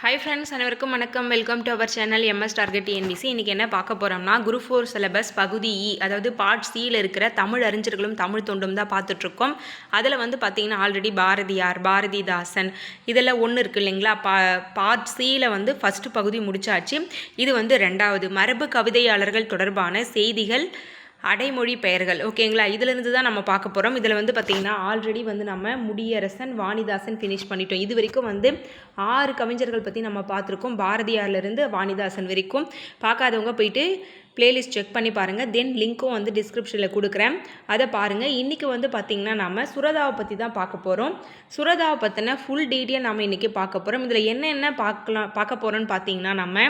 Hi friends அனைவருக்கும் வணக்கம். Welcome to our channel MS target TNPSC இன்றைக்கி என்ன பார்க்க போகிறோம்னா குரூப் ஃபோர் சிலபஸ் பகுதி இ அதாவது பார்ட் சியில் இருக்கிற தமிழ் அறிஞர்களும் தமிழ் தொண்டும் தான் பார்த்துட்ருக்கோம். அதில் வந்து பார்த்திங்கன்னா ஆல்ரெடி பாரதியார் பாரதிதாசன் இதெல்லாம் ஒன்று இருக்குது இல்லைங்களா? பா பார்ட் சியில் வந்து ஃபஸ்ட்டு பகுதி முடிச்சாச்சு. இது வந்து ரெண்டாவது மரபு கவிதையாளர்கள் தொடர்பான செய்திகள் அடைமொழி பெயர்கள். ஓகேங்களா இதிலிருந்து தான் நம்ம பார்க்க போகிறோம் இதில் வந்து பார்த்திங்கன்னா ஆல்ரெடி வந்து நம்ம முடியரசன் வாணிதாசன் ஃபினிஷ் பண்ணிட்டோம். இது வரைக்கும் வந்து ஆறு கவிஞர்கள் பற்றி நம்ம பார்த்துருக்கோம். பாரதியார்லேருந்து வாணிதாசன் வரைக்கும். பார்க்காதவங்க போயிட்டு பிளேலிஸ்ட் செக் பண்ணி பாருங்கள் தென் லிங்க்கும் வந்து டிஸ்கிரிப்ஷனில் கொடுக்குறேன். அதை பாருங்கள் இன்றைக்கி வந்து பார்த்திங்கன்னா நம்ம சுரதாவை பற்றி தான் பார்க்க போகிறோம் சுரதாவை பற்றின ஃபுல் டீட்டெயில் நம்ம இன்றைக்கி பார்க்க போகிறோம் இதில் என்னென்ன பார்க்கலாம் பார்க்க போகிறோன்னு பார்த்தீங்கன்னா நம்ம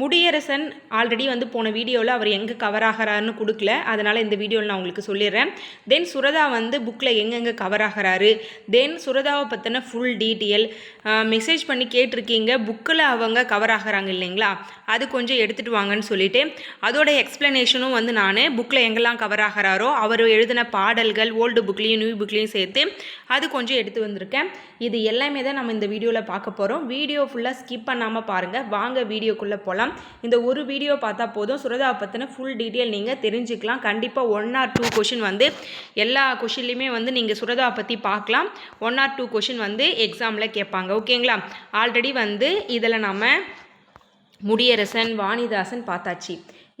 முடியரசன் ஆல்ரெடி வந்து போன வீடியோவில் அவர் எங்கே கவர் ஆகிறாருன்னு கொடுக்கல. அதனால் இந்த வீடியோவில் நான் உங்களுக்கு சொல்லிடுறேன் தென் சுரதா வந்து புக்கில் எங்கெங்கே கவர் ஆகிறாரு? தென் சுரதாவை பற்றின ஃபுல் டீட்டெயில் மெசேஜ் பண்ணி கேட்டிருக்கீங்க. புக்கில் அவங்க கவர் ஆகிறாங்க இல்லைங்களா? அது கொஞ்சம் எடுத்துகிட்டு வாங்கன்னு சொல்லிட்டு. அதோட எக்ஸ்ப்ளனேஷனும் வந்து நான் புக்கில் எங்கெல்லாம் கவர் ஆகிறாரோ அவர் எழுதின பாடல்கள் ஓல்டு புக்லேயும் நியூ புக்லேயும் சேர்த்து அது கொஞ்சம் எடுத்து வந்திருக்கேன். இது எல்லாமே தான் நம்ம இந்த வீடியோவில் பார்க்க போகிறோம் வீடியோ ஃபுல்லாக ஸ்கிப் பண்ணாமல் பாருங்கள் வாங்க வீடியோக்குள்ளே போகலாம் இந்த ஒரு வீடியோ பார்த்தா போதும். சுரதாவை பற்றின ஃபுல் டீட்டெயில் நீங்கள் தெரிஞ்சுக்கலாம். கண்டிப்பாக ஒன் ஆர் டூ கொஷின் வந்து எல்லா கொஷின்லையுமே வந்து நீங்கள் சுரதாவை பற்றி பார்க்கலாம். ஒன் ஆர் டூ கொஷின் வந்து எக்ஸாமில் கேட்பாங்க. ஓகேங்களா ஆல்ரெடி வந்து இதில் நம்ம முடியரசன் வாணிதாசன் பார்த்தாச்சு.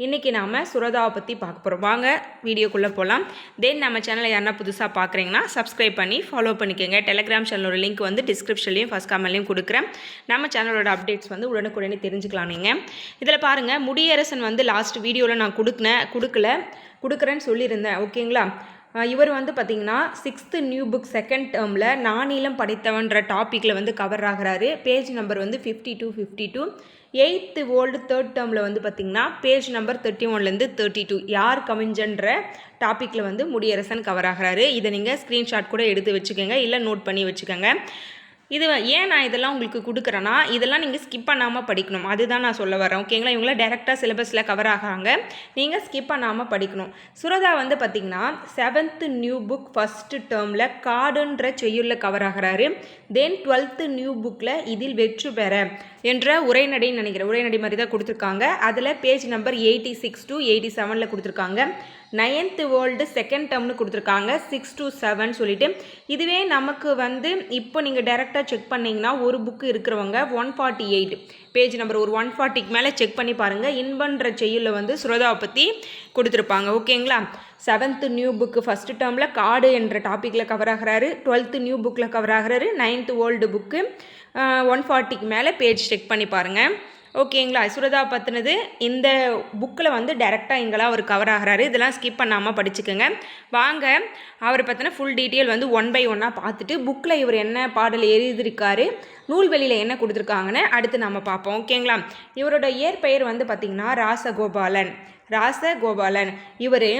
இன்றைக்கி நாம் சுரதாவை பற்றி பார்க்க போகிறோம் வாங்க வீடியோக்குள்ளே போகலாம் தென் நம்ம சேனலை யாருன்னா புதுசாக பார்க்குறீங்கன்னா சப்ஸ்கிரைப் பண்ணி ஃபாலோ பண்ணிக்கோங்க. டெலிகிராம் சேனலோட லிங்க் வந்து டிஸ்கிரிப்ஷன்லையும் ஃபஸ்ட் கமெண்ட்லையும் கொடுக்குறேன். நம்ம சேனலோட அப்டேட்ஸ் வந்து உடனுக்குடனே தெரிஞ்சுக்கலாம் நீங்கள் இதில் பாருங்கள் முடியரசன் வந்து லாஸ்ட் வீடியோவில் நான் கொடுக்குனேன் கொடுக்கல கொடுக்குறேன்னு சொல்லியிருந்தேன். ஓகேங்களா இவர் வந்து பார்த்திங்கன்னா சிக்ஸ்த்து நியூ புக் செகண்ட் டேர்மில் நானீளம் படைத்தவன்ற டாப்பிக்கில் வந்து கவர் ஆகிறாரு. பேஜ் நம்பர் வந்து fifty two fifty two eighth old third டேர்மில் வந்து பார்த்திங்கன்னா பேஜ் நம்பர் தேர்ட்டி ஒன்லேருந்து தேர்ட்டி டூ யார் கவிஞன்ற டாப்பிக்கில் வந்து முடியரசன் கவர் ஆகிறாரு. இதை நீங்கள் ஸ்க்ரீன்ஷாட் கூட எடுத்து வச்சுக்கோங்க. இல்லை நோட் பண்ணி வச்சுக்கோங்க. இது ஏன் நான் இதெல்லாம் உங்களுக்கு கொடுக்குறேன்னா இதெல்லாம் நீங்கள் ஸ்கிப் பண்ணாமல் படிக்கணும். அதுதான் நான் சொல்ல வரேன். ஓகேங்களா இவங்கள டேரெக்டாக சிலபஸில் கவர் ஆகாங்க நீங்கள் ஸ்கிப் பண்ணாமல் படிக்கணும். சுரதா வந்து பார்த்திங்கன்னா செவன்த்து நியூ புக் ஃபஸ்ட்டு டேர்மில் காடுன்ற செய்யுளில் கவர் ஆகிறாரு. தென் டுவெல்த்து நியூ புக்கில் இதில் வெற்றி பெற என்ற உரைநடைன்னு நினைக்கிறேன். உரைநடை மாதிரி தான் கொடுத்துருக்காங்க. அதில் page number eighty six to eighty செவனில் கொடுத்துருக்காங்க. நைன்த்து வேர்ல்டு செகண்ட் டேர்ம்னு கொடுத்துருக்காங்க சிக்ஸ் டு செவன் சொல்லிட்டு. இதுவே நமக்கு வந்து இப்போ நீங்கள் டேரெக்டாக செக் பண்ணிங்கன்னா ஒரு புக்கு இருக்கிறவங்க one forty eight page number ஒரு ஒன் ஃபார்ட்டிக்கு மேலே செக் பண்ணி பாருங்கள் இன்பன்ற செய்யுளில் வந்து சுரதாவை பற்றி கொடுத்துருப்பாங்க. ஓகேங்களா செவன்த்து நியூ புக்கு ஃபஸ்ட்டு டேர்மில் காடு என்ற டாப்பிக்கில் கவர் ஆகிறாரு. டுவெல்த்து நியூ புக்கில் கவர் ஆகிறாரு. நைன்த்து ஓல்டு புக்கு ஒன் ஃபார்ட்டிக்கு மேலே பேஜ் செக் பண்ணி பாருங்கள் ஓகேங்களா சுரதா பற்றினது இந்த புக்கில் வந்து டேரெக்டாக இங்கெல்லாம் அவர் கவர் ஆகிறாரு. இதெல்லாம் ஸ்கிப் பண்ணாமல் படிச்சுக்கோங்க. வாங்க அவரை பற்றின ஃபுல் டீட்டெயில் வந்து ஒன் பை ஒன்னாக பார்த்துட்டு புக்கில் இவர் என்ன பாடல் எழுதியிருக்காரு நூல்வெளியில் என்ன கொடுத்துருக்காங்கன்னு அடுத்து நம்ம பார்ப்போம். ஓகேங்களா இவரோட இயற்பெயர் வந்து பார்த்திங்கன்னா ராசகோபாலன். ராசகோபாலன். இவர்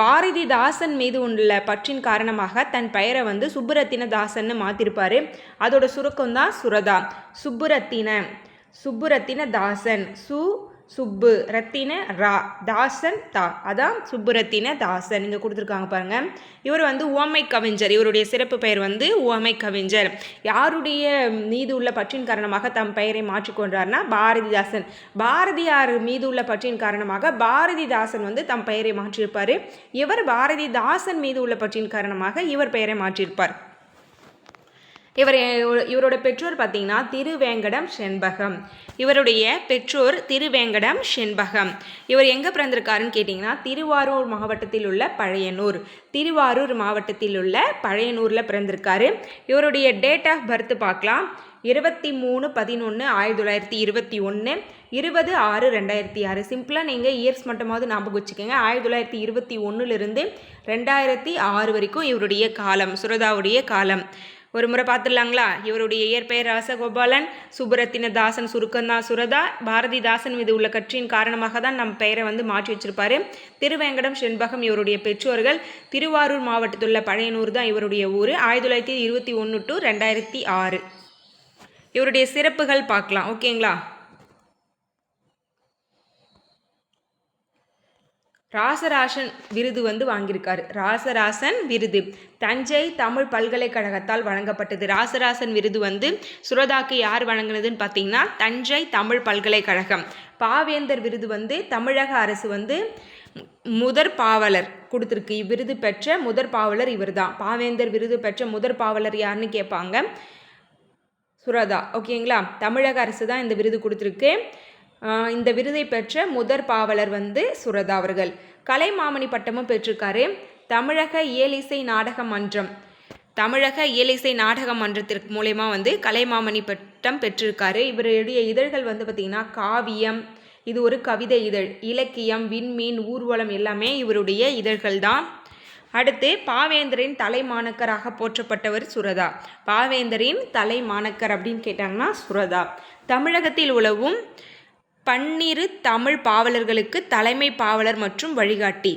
பாரதிதாசன் மீது உள்ள பற்றின் காரணமாக தன் பெயரை வந்து சுப்புரத்தின தாசன்னு மாற்றிருப்பார் அதோட சுருக்கம் தான் சுரதா. சுப்புரத்தின. சுப்புரத்தின தாசன். சு சுப்பு ரத்தின ரா தாசன் தா. அதான் சுப்புரத்தின தாசன். இங்கே கொடுத்துருக்காங்க பாருங்கள் இவர் வந்து ஓமை கவிஞர். இவருடைய சிறப்பு பெயர் வந்து ஓமை கவிஞர். யாருடைய மீது உள்ள பற்றின் காரணமாக தம் பெயரை மாற்றிக்கொண்டார்னா பாரதிதாசன். பாரதியார் மீது உள்ள பற்றின் காரணமாக பாரதிதாசன் வந்து தம் பெயரை மாற்றியிருப்பார். இவர் பாரதிதாசன் மீது உள்ள பற்றின் காரணமாக இவர் பெயரை மாற்றியிருப்பார். இவர் இவரோட பெற்றோர் பார்த்தீங்கன்னா திருவேங்கடம் செண்பகம். இவருடைய பெற்றோர் திருவேங்கடம் செண்பகம். இவர் எங்கே பிறந்திருக்காருன்னு கேட்டிங்கன்னா திருவாரூர் மாவட்டத்தில் உள்ள பழையனூர். திருவாரூர் மாவட்டத்தில் உள்ள பழையனூரில் பிறந்திருக்காரு. இவருடைய டேட் ஆஃப் பர்த் பார்க்கலாம். இருபத்தி மூணு பதினொன்று ஆயிரத்தி தொள்ளாயிரத்தி இருபத்தி ஒன்று இருபது ஆறு ரெண்டாயிரத்தி ஆறு. சிம்பிளாக நீங்கள் இயர்ஸ் மட்டுமாவது ஞாபகம் வச்சுக்கோங்க. ஆயிரத்தி தொள்ளாயிரத்தி இருபத்தி ஒன்றுலேருந்து ரெண்டாயிரத்தி ஆறு வரைக்கும் இவருடைய காலம் சுரதாவுடைய காலம். ஒரு முறை பார்த்துடலாங்களா? இவருடைய இயற்பெயர் ராசகோபாலன் சுப்புரத்தின தாசன் சுருக்கந்தா சுரதா பாரதிதாசன் மீது உள்ள கட்சியின் காரணமாக தான் நம் பெயரை வந்து மாற்றி வச்சிருப்பாரு. திருவேங்கடம் செண்பகம் இவருடைய பெற்றோர்கள் திருவாரூர் மாவட்டத்தில் உள்ள பழையனூர் தான் இவருடைய ஊர். ஆயிரத்தி தொள்ளாயிரத்தி இருபத்தி ஒன்று டு ரெண்டாயிரத்தி ஆறு. இவருடைய சிறப்புகள் பார்க்கலாம். ஓகேங்களா? ராசராசன் விருது வந்து வாங்கியிருக்காரு. ராசராசன் விருது. தஞ்சை தமிழ் பல்கலைக்கழகத்தால் வழங்கப்பட்டது. ராசராசன் விருது வந்து சுரதாக்கு யார் வழங்கினதுன்னு பார்த்தீங்கன்னா தஞ்சை தமிழ் பல்கலைக்கழகம். பாவேந்தர் விருது வந்து தமிழக அரசு வந்து முதற் பாவலர் கொடுத்துருக்கு. இவ்விருது பெற்ற முதற் பாவலர் இவர்தான் பாவேந்தர் விருது பெற்ற முதற் பாவலர் யாருன்னு கேட்பாங்க. சுரதா. ஓகேங்களா? தமிழக அரசு தான் இந்த விருது கொடுத்துருக்கு. இந்த விருதை பெற்ற முதற் பாவலர் வந்து சுரதா அவர்கள். கலைமாமணி பட்டமும் பெற்றிருக்காரு. தமிழக இயலிசை நாடக மன்றம். தமிழக இயலிசை நாடக மன்றத்திற்கு மூலயமா வந்து கலைமாமணி பட்டம் பெற்றிருக்காரு. இவருடைய இதழ்கள் வந்து பார்த்திங்கன்னா காவியம் இது ஒரு கவிதை இதழ். இலக்கியம் விண்மீன் ஊர்வலம் எல்லாமே இவருடைய இதழ்கள் தான். அடுத்து பாவேந்தரின் தலைமாணக்கராக போற்றப்பட்டவர் சுரதா. பாவேந்தரின் தலைமாணக்கர் அப்படின்னு கேட்டாங்கன்னா சுரதா. தமிழகத்தில் உலவும் பன்னிரு தமிழ் பாவலர்களுக்கு தலைமை பாவலர் மற்றும் வழிகாட்டி.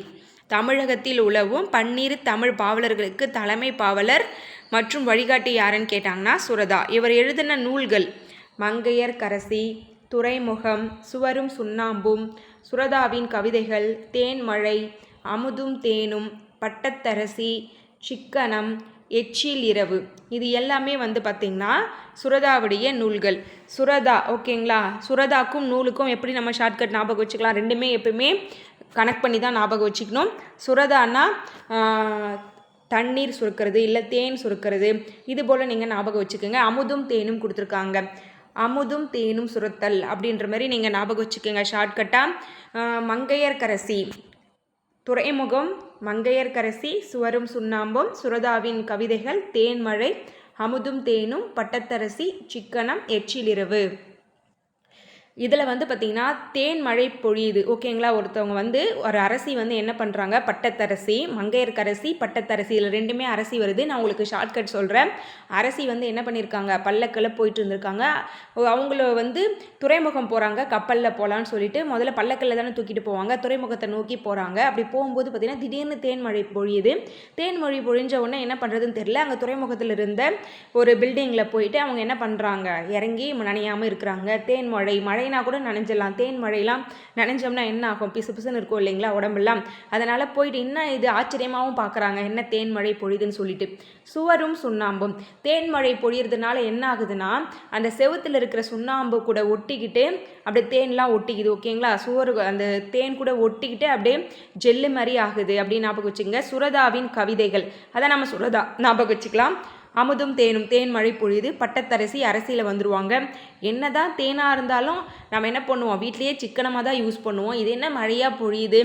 தமிழகத்தில் உலவும் பன்னிரு தமிழ் பாவலர்களுக்கு தலைமை பாவலர் மற்றும் வழிகாட்டி யாருன்னு கேட்டாங்கன்னா சுரதா. இவர் எழுதின நூல்கள் மங்கையர் கரசி துறைமுகம் சுவரும் சுண்ணாம்பும் சுரதாவின் கவிதைகள் தேன்மழை அமுதும் தேனும் பட்டத்தரசி சிக்கனம் எச்சில் இரவு. இது எல்லாமே வந்து பார்த்திங்கன்னா சுரதாவுடைய நூல்கள். சுரதா ஓகேங்களா? சுரதாக்கும் நூலுக்கும் எப்படி நம்ம ஷார்ட்கட் ஞாபகம் வச்சுக்கலாம்? ரெண்டுமே எப்பவுமே கனெக்ட் பண்ணி தான் ஞாபகம் வச்சுக்கணும். சுரதானா தண்ணீர் சுருக்கிறது இல்லை தேன் சுருக்கிறது. இது போல் நீங்கள் ஞாபகம் வச்சுக்கோங்க. அமுதும் தேனும் கொடுத்துருக்காங்க. அமுதும் தேனும் சுரத்தல் அப்படின்ற மாதிரி நீங்கள் ஞாபகம் வச்சுக்கோங்க. ஷார்ட்கட்டாக மங்கையர்கரசி. துறைமுகம் மங்கையர்கரசி சுவரும் சுண்ணாம்பும் சுரதாவின் கவிதைகள் தேன்மழை அமுதும் தேனும் பட்டத்தரசி சிக்கனம் எச்சிலிரவு. இதில் வந்து பார்த்திங்கன்னா தேன் மழை பொழியுது. ஓகேங்களா ஒருத்தவங்க வந்து ஒரு அரசி வந்து என்ன பண்ணுறாங்க பட்டத்தரசி மங்கையர்க்கரசி பட்டத்தரசி. இதில் ரெண்டுமே அரசி வருது. நான் உங்களுக்கு ஷார்ட்கட் சொல்கிறேன் அரசி வந்து என்ன பண்ணியிருக்காங்க பல்லக்கில் போயிட்டு இருந்திருக்காங்க. அவங்கள வந்து துறைமுகம் போகிறாங்க கப்பலில் போகலான்னு சொல்லிட்டு முதல்ல பல்லக்கில் தானே தூக்கிட்டு போவாங்க. துறைமுகத்தை நோக்கி போகிறாங்க அப்படி போகும்போது பார்த்திங்கன்னா திடீர்னு தேன் மழை பொழியுது. தேன் மொழி பொழிஞ்ச உடனே என்ன பண்ணுறதுன்னு தெரில அங்கே துறைமுகத்தில் இருந்த ஒரு பில்டிங்கில் போயிட்டு அவங்க என்ன பண்ணுறாங்க இறங்கி நனையாமல் இருக்கிறாங்க. தேன் மழை மழைனா கூட நனைஞ்சிடலாம். தேன் மழையெல்லாம் நனைஞ்சோம்னா என்ன ஆகும் பிசு பிசுன்னு இருக்கும் இல்லைங்களா உடம்பெல்லாம். அதனால் போயிட்டு என்ன இது ஆச்சரியமாகவும் பார்க்குறாங்க என்ன தேன் மழை பொழியுதுன்னு சொல்லிட்டு. சுவரும் சுண்ணாம்பும். தேன் மழை பொழியறதுனால என்ன ஆகுதுன்னா அந்த செவுத்துல இருக்கிற சுண்ணாம்பு கூட ஒட்டிக்கிட்டு அப்படியே தேன்லாம் ஒட்டிக்குது ஓகேங்களா? சுவர் அந்த தேன் கூட ஒட்டிக்கிட்டு அப்படியே ஜெல்லு மாதிரி ஆகுது. அப்படின்னு ஞாபகம் வச்சுக்கோங்க. சுரதாவின் கவிதைகள். அதான் நம்ம சுரதா. ஞாபகம் வச்சுக்கலாம். அமுதும் தேனும் தேன் மழை பொழியுது பட்டத்தரசி அரசியில் என்ன என்னதான் தேனாக இருந்தாலும் நம்ம என்ன பண்ணுவோம்? வீட்லேயே சிக்கனமாக தான் யூஸ் பண்ணுவோம். இது என்ன மழையாக பொழியுது?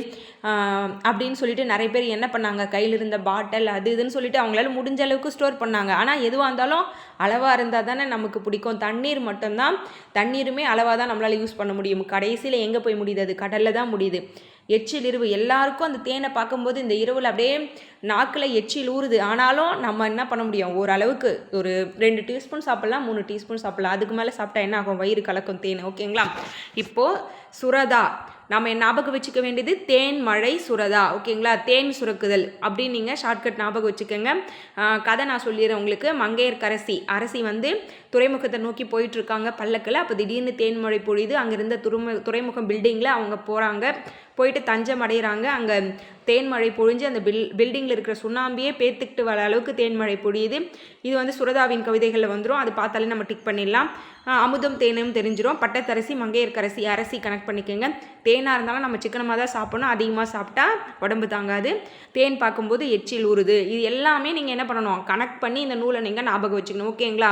அப்படின்னு சொல்லிட்டு நிறைய பேர் என்ன பண்ணாங்க? கையில் இருந்த பாட்டில் அது இதுன்னு சொல்லிட்டு அவங்களால முடிஞ்ச அளவுக்கு ஸ்டோர் பண்ணாங்க. ஆனால் எதுவாக இருந்தாலும் அளவாக இருந்தால் தானே நமக்கு பிடிக்கும். தண்ணீர் மட்டும்தான். தண்ணீருமே அளவாக தான் நம்மளால் யூஸ் பண்ண முடியும். கடைசியில் எங்கே போய் முடியுது? அது கடலில் தான் முடியுது. எச்சில் இரவு. எல்லாருக்கும் அந்த தேனை பார்க்கும்போது இந்த இரவில் அப்படியே நாக்கில் எச்சில் ஊறுது. ஆனாலும் நம்ம என்ன பண்ண முடியும்? ஓரளவுக்கு ஒரு ரெண்டு டீஸ்பூன் சாப்பிட்லாம் மூணு டீஸ்பூன் சாப்பிட்லாம். அதுக்கு மேலே சாப்பிட்டா என்ன ஆகும்? வயிறு கலக்கும் தேன். ஓகேங்களா? இப்போது சுரதா. நம்ம ஞாபகம் வச்சுக்க வேண்டியது தேன் மழை சுரதா. ஓகேங்களா? தேன் சுரக்குதல் அப்படின்னு நீங்கள் ஷார்ட்கட் ஞாபகம் வச்சுக்கோங்க. கதை நான் சொல்லிடுறேன் உங்களுக்கு. மங்கையர்க்கரசி அரசி வந்து துறைமுகத்தை நோக்கி போயிட்டு இருக்காங்க பல்லக்கில். அப்போ திடீர்னு தேன் மழை பொழியுது. அங்கே இருந்த துறைமு துறைமுகம் பில்டிங்கில் அவங்க போகிறாங்க போயிட்டு தஞ்சம் அடைகிறாங்க அங்கே தேன்மழை பொழிஞ்சு அந்த பில் பில்டிங்கில் இருக்கிற சுண்ணாம்பியே பேத்துக்கிட்டு வர அளவுக்கு தேன்மழை பொழியுது. இது வந்து சுரதாவின் கவிதைகளில் வந்துடும் அது பார்த்தாலே நம்ம டிக் பண்ணிடலாம். அமுதம் தேனும் தெரிஞ்சிடும் பட்டத்தரசி மங்கையர்க்கரசி அரசி கனெக்ட் பண்ணிக்கோங்க. தேனாக இருந்தாலும் நம்ம சிக்கனமாக தான் சாப்பிடணும். அதிகமாக சாப்பிட்டா உடம்பு தாங்காது. தேன் பார்க்கும்போது எச்சில் ஊறுது. இது எல்லாமே நீங்கள் என்ன பண்ணணும்? கனெக்ட் பண்ணி இந்த நூலை நீங்கள் ஞாபகம் வச்சுக்கணும். ஓகேங்களா?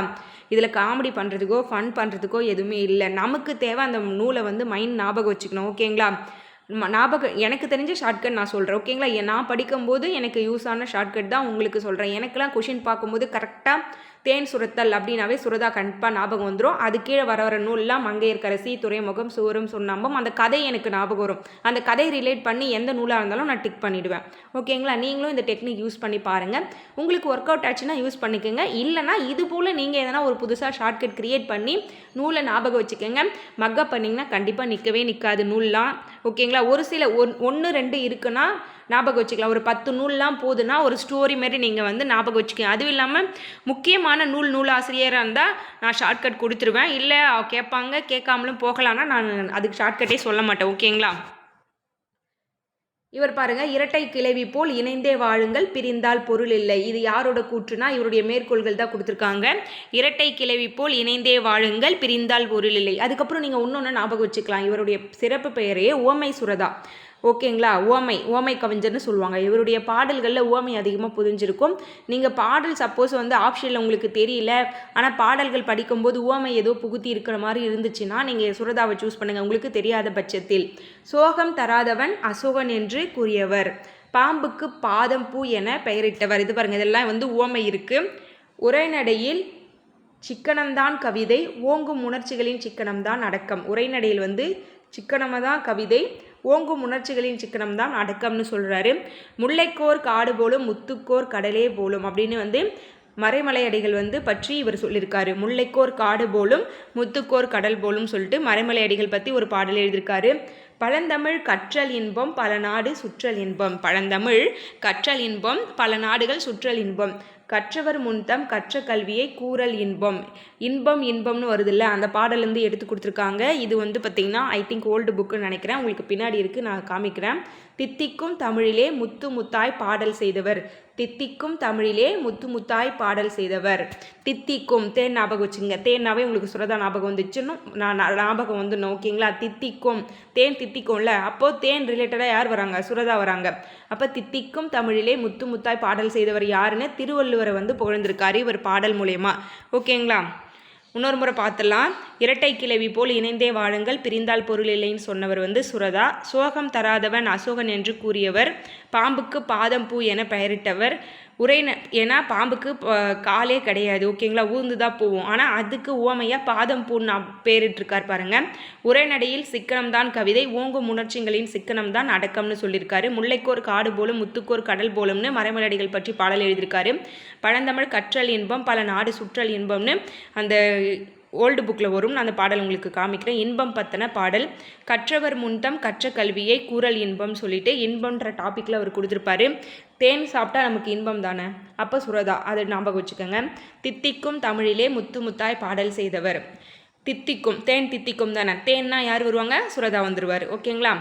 இதில் காமெடி பண்ணுறதுக்கோ ஃபன் பண்ணுறதுக்கோ எதுவுமே இல்லை. நமக்கு தேவை அந்த நூலை வந்து மைண்ட் ஞாபகம் வச்சுக்கணும். ஓகேங்களா? ஞாபகம் எனக்கு தெரிஞ்ச ஷார்ட்கட் நான் சொல்கிறேன் ஓகேங்களா நான் படிக்கும்போது எனக்கு யூஸ் ஆன ஷார்ட்கட் தான் உங்களுக்கு சொல்கிறேன் எனக்கெல்லாம் கொஷின் பார்க்கும்போது கரெக்டாக தேன் சுரத்தல் அப்படின்னாவே சுரதா கண்டிப்பாக ஞாபகம் வந்துடும் அது கீழே வர வர நூல்லாம் மங்கையர்கரசி துறைமுகம் சுவரும் சொன்னாம்பும் அந்த கதை எனக்கு ஞாபகம் வரும். அந்த கதை ரிலேட் பண்ணி எந்த நூலாக இருந்தாலும் நான் டிக் பண்ணிவிடுவேன் ஓகேங்களா நீங்களும் இந்த டெக்னிக் யூஸ் பண்ணி பாருங்கள் உங்களுக்கு ஒர்க் அவுட் ஆச்சுன்னா யூஸ் பண்ணிக்கோங்க. இல்லைனா இது போல் நீங்கள் எதனா ஒரு புதுசாக ஷார்ட்கட் க்ரியேட் பண்ணி நூலை ஞாபகம் வச்சுக்கோங்க. மக்கப் பண்ணிங்கன்னா கண்டிப்பாக நிற்கவே நிற்காது நூல்லாம். ஓகேங்களா? ஒரு சில ஒன் ஒன்று ரெண்டு இருக்குன்னா ஞாபகம் வச்சுக்கலாம். ஒரு பத்து நூல்லாம் போதுன்னா ஒரு ஸ்டோரி மாதிரி நீங்கள் வந்து ஞாபகம் வச்சுக்கோங்க. அதுவும் இல்லாமல் முக்கியமான நூல் நூல் ஆசிரியராக இருந்தால் நான் ஷார்ட்கட் கொடுத்துருவேன். இல்லை கேட்பாங்க கேட்காமலும் போகலான்னா நான் அதுக்கு ஷார்ட்கட்டே சொல்ல மாட்டேன். ஓகேங்களா? இவர் பாருங்க இரட்டை கிளவி போல் இணைந்தே வாழுங்கள் பிரிந்தால் பொருள் இல்லை. இது யாரோட கூற்றுனா இவருடைய மேற்கோள்கள் தான் கொடுத்துருக்காங்க. இரட்டை கிளவி போல் இணைந்தே வாழுங்கள் பிரிந்தால் பொருள் இல்லை. அதுக்கப்புறம் நீங்கள் இன்னொன்று ஞாபகம் வச்சுக்கலாம். இவருடைய சிறப்பு பெயரே ஓமை சுரதா ஓகேங்களா? ஓமை ஓமை கவிஞர்னு சொல்லுவாங்க. இவருடைய பாடல்களில் ஓமை அதிகமாக புரிஞ்சிருக்கும். நீங்கள் பாடல் சப்போஸ் வந்து ஆப்ஷனில் உங்களுக்கு தெரியல ஆனால் பாடல்கள் படிக்கும்போது ஓமை ஏதோ புகுத்தி இருக்கிற மாதிரி இருந்துச்சுன்னா நீங்கள் சுரதாவை சூஸ் பண்ணுங்கள் உங்களுக்கு தெரியாத பட்சத்தில். சோகம் தராதவன் அசோகன் என்று கூறியவர். பாம்புக்கு பாதம் பூ என பெயரிட்டவர். இது பாருங்கள் இதெல்லாம் வந்து ஓமை இருக்குது உரைநடையில் சிக்கனம்தான் கவிதை ஓங்கும் உணர்ச்சிகளின் சிக்கனம்தான் அடக்கம். உரைநடையில் வந்து சிக்கனமாக தான் கவிதை ஓங்கும் உணர்ச்சிகளின் சிக்கனம் தான் அடக்கம்னு சொல்கிறாரு முல்லைக்கோர் காடு போலும் முத்துக்கோர் கடலே போலும் அப்படின்னு வந்து மறைமலையடிகள் வந்து பற்றி இவர் சொல்லியிருக்காரு. முல்லைக்கோர் காடு போலும் முத்துக்கோர் கடல் போலும் சொல்லிட்டு மறைமலையடிகள் பற்றி ஒரு பாடல் எழுதியிருக்காரு. பழந்தமிழ் கற்றல் இன்பம் பல நாடு சுற்றல் இன்பம். பழந்தமிழ் கற்றல் இன்பம் பல நாடுகள் சுற்றல் இன்பம். கற்றவர் முன்தம் கற்ற கல்வியை கூறல் இன்பம். இன்பம் இன்பம்னு வருதுல்ல அந்த பாடலேருந்து எடுத்து கொடுத்துருக்காங்க. இது வந்து பார்த்திங்கன்னா ஐ திங்க் ஓல்டு புக்குன்னு நினைக்கிறேன். உங்களுக்கு பின்னாடி இருக்குது நான் காமிக்கிறேன். தித்திக்கும் தமிழிலே முத்து முத்தாய் பாடல் செய்தவர். தித்திக்கும் தமிழிலே முத்து முத்தாய் பாடல் செய்தவர். தித்திக்கும் தேன் ஞாபகம் வச்சுங்க தேன்னாவே உங்களுக்கு சுரதா ஞாபகம் வந்துச்சுன்னு நான் நான் ஞாபகம் வந்துடணும் ஓகேங்களா தித்திக்கும். தேன் தித்திக்கும்ல. அப்போது தேன் ரிலேட்டடாக யார் வராங்க? சுரதா வராங்க. அப்போ தித்திக்கும் தமிழிலே முத்து முத்தாய் பாடல் செய்தவர் யாருன்னு திருவள்ளுவரை வந்து புகழ்ந்திருக்காரு இவர் பாடல் மூலயமா. ஓகேங்களா? இன்னொரு முறை பார்த்துடலாம். இரட்டை கிளவி போல் இணைந்தே வாழுங்கள். பிரிந்தால் பொருள் இல்லைன்னு சொன்னவர் வந்து சுரதா. சோகம் தராதவன் அசோகன் என்று கூறியவர். பாம்புக்கு பாதம் பூ என பெயரிட்டவர். உரை ஏன்னா பாம்புக்கு காலே கிடையாது ஓகேங்களா? ஊர்ந்து தான் போவோம். ஆனால் அதுக்கு ஓமையாக பாதம் பூ நான் பேரிட்டிருக்கார் பாருங்க. உரைநடையில் சிக்கனம்தான் கவிதை ஓங்கும் உணர்ச்சிகளின் சிக்கனம் தான் அடக்கம்னு சொல்லியிருக்காரு. முல்லைக்கோர் காடு போலும் முத்துக்கோர் கடல் போலும்னு மறைமலடிகள் பற்றி பாடல் எழுதியிருக்காரு. பழந்தமிழ் கற்றல் இன்பம் பல நாடு சுற்றல் இன்பம்னு அந்த ஓல்டு புக்கில் வரும். நான் அந்த பாடல் உங்களுக்கு காமிக்கிறேன். இன்பம் பற்றின பாடல். கற்றவர் முன்தம் கற்ற கல்வியை கூறல் இன்பம் சொல்லிட்டு இன்பம்ன்ற டாப்பிக்கில் அவர் கொடுத்துருப்பாரு. தேன் சாப்பிட்டா நமக்கு இன்பம் தானே? அப்போ சுரதா அதை ஞாபகம் வச்சுக்கோங்க. தித்திக்கும் தமிழிலே முத்து முத்தாய் பாடல் செய்தவர். தித்திக்கும் தேன் தித்திக்கும் தானே? தேன்னா யார் வருவாங்க? சுரதா வந்துடுவார் ஓகேங்களா?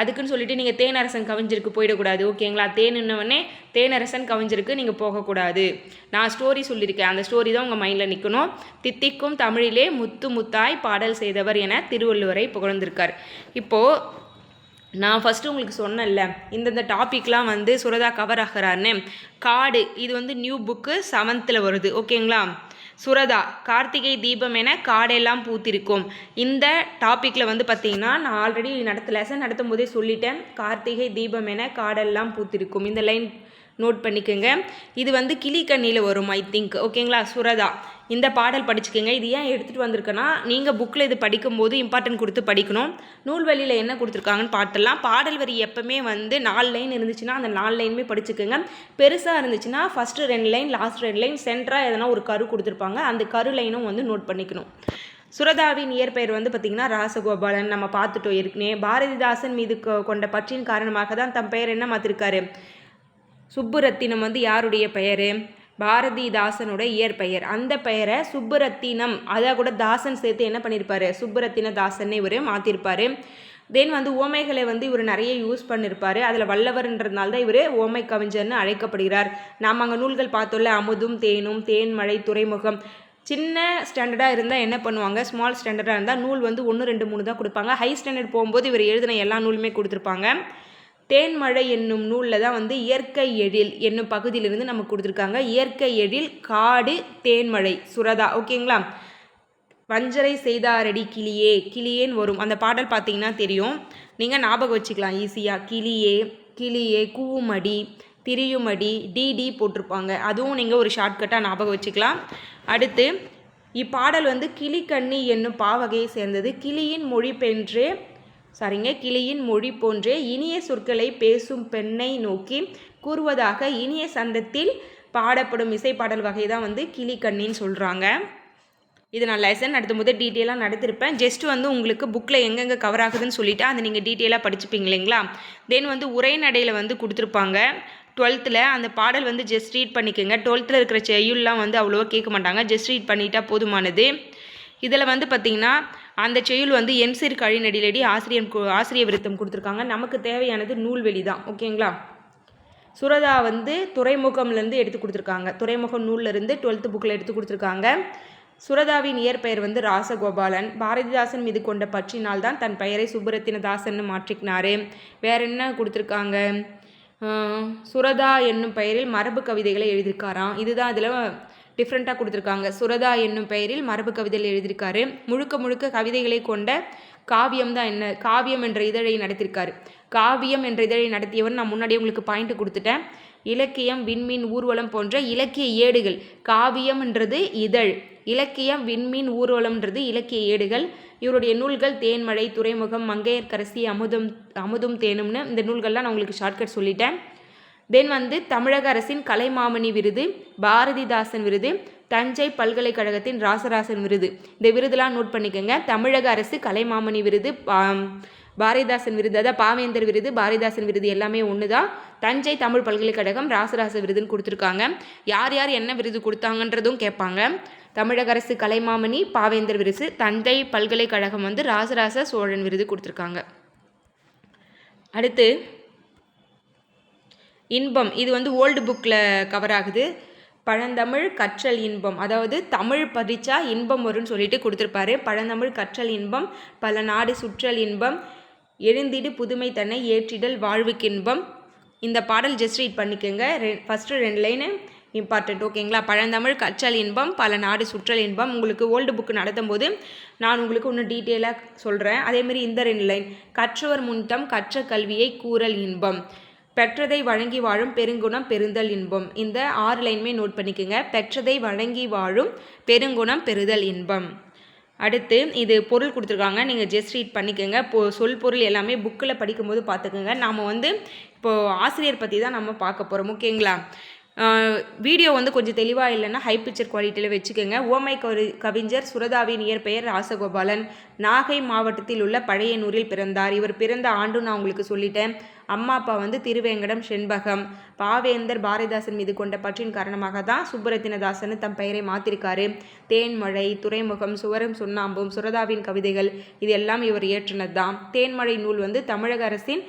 அதுக்குன்னு சொல்லிட்டு நீங்கள் தேனரசன் கவிஞ்சிருக்கு போயிடக்கூடாது ஓகேங்களா? தேனுன்னவொடனே தேனரசன் கவிஞ்சிருக்கு நீங்கள் போகக்கூடாது. நான் ஸ்டோரி சொல்லியிருக்கேன். அந்த ஸ்டோரி தான் உங்கள் மைண்டில் நிற்கணும் தித்திக்கும் தமிழிலே முத்து முத்தாய் பாடல் செய்தவர் என திருவள்ளுவரை புகழ்ந்திருக்கார். இப்போது நான் ஃபஸ்ட்டு உங்களுக்கு சொன்னேன்ல இந்தந்த டாப்பிக்லாம் வந்து சுரதா கவர் ஆகிறாருன்னு. காடு இது வந்து நியூ புக்கு செவன்த்தில் வருது ஓகேங்களா? சுரதா கார்த்திகை தீபம் என காடெல்லாம் பூத்திருக்கும். இந்த டாப்பிக்கில் வந்து பார்த்திங்கன்னா நான் ஆல்ரெடி நடத்த லெசன் நடத்தும் போதே சொல்லிட்டேன். கார்த்திகை தீபம் என காடெல்லாம் பூத்திருக்கும். இந்த லைன் நோட் பண்ணிக்கோங்க. இது வந்து கிளிக்கண்ணியில் வரும் ஐ திங்க் ஓகேங்களா சுரதா. இந்த பாடல் படிச்சுக்கோங்க. இது ஏன் எடுத்துகிட்டு வந்திருக்கேன்னா நீங்கள் புக்கில் இது படிக்கும்போது இம்பார்ட்டன்ட் கொடுத்து படிக்கணும். நூல்வழியில் என்ன கொடுத்துருக்காங்கன்னு பாட்டெல்லாம் பாடல் வரி எப்போவுமே வந்து நாலு லைன் இருந்துச்சுன்னா அந்த நாலு லைனுமே படிச்சுக்கோங்க. பெருசாக இருந்துச்சுன்னா ஃபஸ்ட்டு ரெண்டு லைன் லாஸ்ட் ரெண்டு லைன் சென்டராக எதனா ஒரு கரு கொடுத்துருப்பாங்க. அந்த கரு லைனும் வந்து நோட் பண்ணிக்கணும். சுரதாவின் இயற்பெயர் வந்து பார்த்திங்கன்னா ராசகோபாலன். நம்ம பார்த்துட்டோம். ஏற்கனவே பாரதிதாசன் மீது கொண்ட பற்றின் காரணமாக தான் தம் பெயர் என்ன மாற்றிருக்காரு சுப்புரத்தினம் வந்து யாருடைய பெயர்? பாரதிதாசனோட இயற்பெயர். அந்த பெயரை சுப்புரத்தினம் அதை கூட தாசன் சேர்த்து என்ன பண்ணியிருப்பாரு சுப்புரத்தின தாசன் இவர் மாற்றிருப்பார் தென் வந்து ஓமைகளை வந்து இவர் நிறைய யூஸ் பண்ணியிருப்பார் அதில் வல்லவர்ன்றதுனால தான் இவர் ஓமை கவிஞர்னு அழைக்கப்படுகிறார். நாம் அங்கே நூல்கள் பார்த்தோம்ல அமுதும் தேனும் தேன்மழை துறைமுகம். சின்ன ஸ்டாண்டர்டாக இருந்தால் என்ன பண்ணுவாங்க? ஸ்மால் ஸ்டாண்டர்டாக இருந்தால் நூல் வந்து ஒன்று ரெண்டு மூணு தான் கொடுப்பாங்க. ஹை ஸ்டாண்டர்ட் போகும்போது இவர் எழுதின எல்லா நூலுமே கொடுத்துருப்பாங்க. தேன்மழை என்னும் நூலில் தான் வந்து இயற்கை எழில் என்னும் பகுதியிலிருந்து நமக்கு கொடுத்துருக்காங்க. இயற்கை எழில் காடு தேன்மழை சுரதா. ஓகேங்களா? வஞ்சரை செய்தாரடி கிளியே கிளியேன்னு வரும். அந்த பாடல் பார்த்தீங்கன்னா தெரியும். நீங்கள் ஞாபகம் வச்சுக்கலாம். ஈஸியாக கிளியே கிளியே கூவுமடி திரியுமடி டிடி போட்டிருப்பாங்க. அதுவும் நீங்கள் ஒரு ஷார்ட்கட்டாக ஞாபகம் வச்சுக்கலாம். அடுத்து இப்பாடல் வந்து கிளிக்கண்ணி என்னும் பாவகையை சேர்ந்தது. கிளியின் மொழி பெற்று சரிங்க. கிளியின் மொழி போன்றே இனிய சொற்களை பேசும் பெண்ணை நோக்கி கூறுவதாக இனிய சந்தத்தில் பாடப்படும் இசைப்பாடல் வகை தான் வந்து கிளிக்கண்ணின்னு சொல்கிறாங்க இது நான் லெசன் நடத்தும்போது டீட்டெயிலாக நடத்திருப்பேன். ஜஸ்ட் வந்து உங்களுக்கு புக்கில் எங்கெங்கே கவர் ஆகுதுன்னு சொல்லிவிட்டு அதை நீங்கள் டீட்டெயிலாக படிச்சுப்பீங்க இல்லைங்களா? தென் வந்து உரைநடையில் வந்து கொடுத்துருப்பாங்க. டுவெல்த்தில் அந்த பாடல் வந்து ஜஸ்ட் ரீட் பண்ணிக்கோங்க. டுவெல்த்தில் இருக்கிற செய்யுள்லாம் வந்து அவ்வளோவா கேட்க மாட்டாங்க. ஜஸ்ட் ரீட் பண்ணிட்டா போதுமானது. இதில் வந்து பார்த்திங்கன்னா அந்த செயல் வந்து எம்சிர் கழிநடிலடி ஆசிரியர் ஆசிரிய விருத்தம் கொடுத்துருக்காங்க. நமக்கு தேவையானது நூல்வெளி தான். ஓகேங்களா? சுரதா வந்து துறைமுகம்லேருந்து எடுத்து கொடுத்துருக்காங்க. துறைமுகம் நூல்லேருந்து டுவெல்த்து புக்கில் எடுத்து கொடுத்துருக்காங்க. சுரதாவின் இயற்பெயர் வந்து ராசகோபாலன். பாரதிதாசன் மீது கொண்ட பற்றினால் தான் தன் பெயரை சுப்புரத்தின தாசன்னு மாற்றிக்கினாரு. வேற என்ன கொடுத்துருக்காங்க? சுரதா என்னும் பெயரில் மரபு கவிதைகளை எழுதியிருக்காராம். இதுதான் இதில் டிஃப்ரெண்ட்டாக கொடுத்துருக்காங்க. சுரதா என்னும் பெயரில் மரபு கவிதைகள் எழுதியிருக்காரு. முழுக்க முழுக்க கவிதைகளை கொண்ட காவியம் தான் என்ன காவியம் என்ற இதழை நடத்தியிருக்காரு. காவியம் என்ற இதழை நடத்தியவர் நான் முன்னாடியே உங்களுக்கு பாயிண்ட் கொடுத்துட்டேன். இலக்கியம் விண்மீன் ஊர்வலம் போன்ற இலக்கிய ஏடுகள். காவியம்ன்றது இதழ். இலக்கியம் விண்மீன் ஊர்வலம்ன்றது இலக்கிய ஏடுகள். இவருடைய நூல்கள் தேன்மழை துறைமுகம் மங்கையர்கரசி அமுதம் அமுதும் தேனும்னு இந்த நூல்கள்லாம் நான் உங்களுக்கு ஷார்ட்கட் சொல்லிட்டேன். தென் வந்து தமிழக அரசின் கலைமாமணி விருது பாரதிதாசன் விருது தஞ்சை பல்கலைக்கழகத்தின் ராசராசன் விருது. இந்த விருதுலாம் நோட் பண்ணிக்கோங்க. தமிழக அரசு கலைமாமணி விருது பா- பாரதிதாசன் விருது அதாவது பாவேந்தர் விருது பாரதிதாசன் விருது எல்லாமே ஒன்று தான் தஞ்சை தமிழ் பல்கலைக்கழகம் ராசராச விருதுன்னு கொடுத்துருக்காங்க. யார் யார் என்ன விருது கொடுத்தாங்கன்றதும் கேட்பாங்க. தமிழக அரசு கலைமாமணி பாவேந்தர் விருது தஞ்சை பல்கலைக்கழகம் வந்து ராசராச சோழன் விருது கொடுத்துருக்காங்க. அடுத்து இன்பம். இது வந்து ஓல்டு புக்கில் கவர் ஆகுது. பழந்தமிழ் கற்றல் இன்பம். அதாவது தமிழ் படித்தா இன்பம் வரும்னு சொல்லிட்டு கொடுத்துருப்பாரு. பழந்தமிழ் கற்றல் இன்பம் பல நாடு சுற்றல் இன்பம் எழுந்திடு புதுமை தன்னை ஏற்றிடல் வாழ்வுக்கின்பம் இந்த பாடல் ஜஸ்ட் ரீட் பண்ணிக்கோங்க. ரெ ஃபஸ்ட்டு ரெண்டு லைனு இம்பார்ட்டண்ட் ஓகேங்களா பழந்தமிழ் கற்றல் இன்பம் பல நாடு சுற்றல் இன்பம். உங்களுக்கு ஓல்டு புக்கு நடத்தும் போது நான் உங்களுக்கு இன்னும் டீட்டெயிலாக சொல்கிறேன் அதேமாரி இந்த ரெண்டு லைன் கற்றவர் முன்தம் கற்ற கல்வியை கூறல் இன்பம். பெற்றதை வழங்கி வாழும் பெருங்குணம் பெருந்தல் இன்பம். இந்த ஆறு லைன்மே நோட் பண்ணிக்கோங்க. பெற்றதை வழங்கி வாழும் பெருங்குணம் பெறுதல் இன்பம். அடுத்து இது பொருள் கொடுத்துருக்காங்க. நீங்கள் ஜஸ்ட் ரீட் பண்ணிக்கோங்க. இப்போ சொல் பொருள் எல்லாமே புக்கில் படிக்கும்போது பார்த்துக்கோங்க. நாம் வந்து இப்போது ஆசிரியர் பற்றி தான் நம்ம பார்க்க போகிறோம் ஓகேங்களா? வீடியோ வந்து கொஞ்சம் தெளிவாக இல்லைன்னா ஹை பிக்சர் குவாலிட்டியில் வச்சுக்கோங்க. ஓமை கவி கவிஞர் சுரதாவின் இயற்பெயர் ராசகோபாலன். நாகை மாவட்டத்தில் உள்ள பழையனூரில் பிறந்தார். இவர் பிறந்த ஆண்டு நான் உங்களுக்கு சொல்லிட்டேன். அம்மா அப்பா வந்து திருவேங்கடம் செண்பகம் பாவேந்தர் பாரதிதாசன் மீது கொண்ட பற்றின் காரணமாக தான் சுப்புரத்தினதாசன் தம் பெயரை மாற்றிருக்காரு தேன்மழை துறைமுகம் சுவரம் சுண்ணாம்பும் சுரதாவின் கவிதைகள் இது எல்லாம் இவர் இயற்றினது தான் தேன்மழை நூல் வந்து தமிழக அரசின்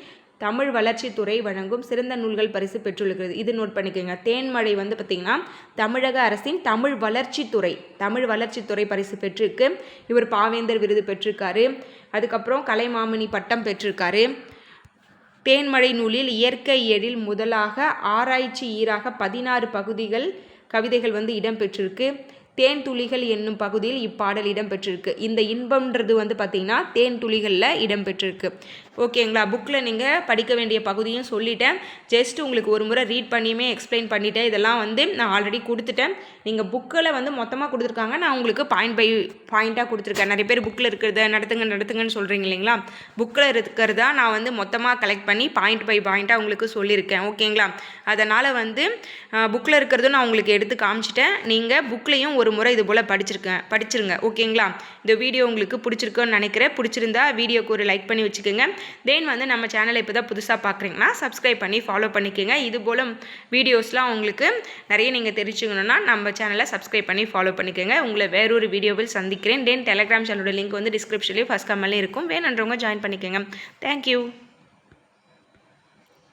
தமிழ் வளர்ச்சித்துறை வழங்கும் சிறந்த நூல்கள் பரிசு பெற்றுள்ளது. இது நோட் பண்ணிக்கோங்க. தேன்மழை வந்து பார்த்திங்கன்னா தமிழக அரசின் தமிழ் வளர்ச்சித்துறை தமிழ் வளர்ச்சித்துறை பரிசு பெற்றிருக்கு. இவர் பாவேந்தர் விருது பெற்றிருக்காரு. அதுக்கப்புறம் கலைமாமணி பட்டம் பெற்றிருக்காரு. தேன்மழை நூலில் இயற்கை எழில் முதலாக ஆராய்ச்சி ஈராக பதினாறு பகுதிகள் கவிதைகள் வந்து இடம்பெற்றிருக்கு. தேன் துளிகள் என்னும் பகுதியில் இப்பாடல் இடம்பெற்றிருக்கு. இந்த இன்பம்ன்றது வந்து பார்த்திங்கன்னா தேன் துளிகளில் இடம்பெற்றிருக்கு. ஓகேங்களா? புக்கில் நீங்கள் படிக்க வேண்டிய பகுதியும் சொல்லிட்டேன். ஜஸ்ட் உங்களுக்கு ஒரு முறை ரீட் பண்ணியுமே எக்ஸ்பிளைன் பண்ணிட்டேன். இதெல்லாம் வந்து நான் ஆல்ரெடி கொடுத்துட்டேன். நீங்கள் புக்கில் வந்து மொத்தமாக கொடுத்துருக்காங்க. நான் உங்களுக்கு பாயிண்ட் பை பாயிண்ட்டாக கொடுத்துருக்கேன். நிறைய பேர் புக்கில் இருக்கிறத நடத்துங்க நடத்துங்கன்னு சொல்கிறீங்க இல்லைங்களா? புக்கில் இருக்கிறதா நான் வந்து மொத்தமாக கலெக்ட் பண்ணி பாயிண்ட் பை பாயிண்ட்டாக உங்களுக்கு சொல்லியிருக்கேன். ஓகேங்களா? அதனால் வந்து புக்கில் இருக்கிறதும் நான் உங்களுக்கு எடுத்து காமிச்சிட்டேன். நீங்கள் புக்லேயும் ஒரு முறை இது போல் படிச்சிருக்கேன் படிச்சிருங்க. ஓகேங்களா? இந்த வீடியோ உங்களுக்கு பிடிச்சிருக்குன்னு நினைக்கிறேன். பிடிச்சிருந்தா வீடியோக்கு ஒரு லைக் பண்ணி வச்சுக்கோங்க. தென் வந்து நம்ம சேனலை இப்போ தான் புதுசாக பார்க்குறீங்கன்னா சப்ஸ்கிரைப் பண்ணி ஃபாலோ பண்ணிக்கோங்க. இது போல் வீடியோஸ்லாம் உங்களுக்கு நிறைய நீங்கள் தெரிஞ்சுக்கணுன்னா நம்ம சேனலை சப்ஸ்கிரைப் பண்ணி ஃபாலோ பண்ணிக்கோங்க. உங்களை வேறொரு வீடியோவில் சந்திக்கிறேன். தென் டெலிகிராம் சேனலோட லிங்க் வந்து டிஸ்கிரிப்ஷன்லேயும் ஃபஸ்ட் கமெண்ட்லேயும் இருக்கும். வேணுன்றவங்க ஜாயின் பண்ணிக்கோங்க. தேங்க்யூ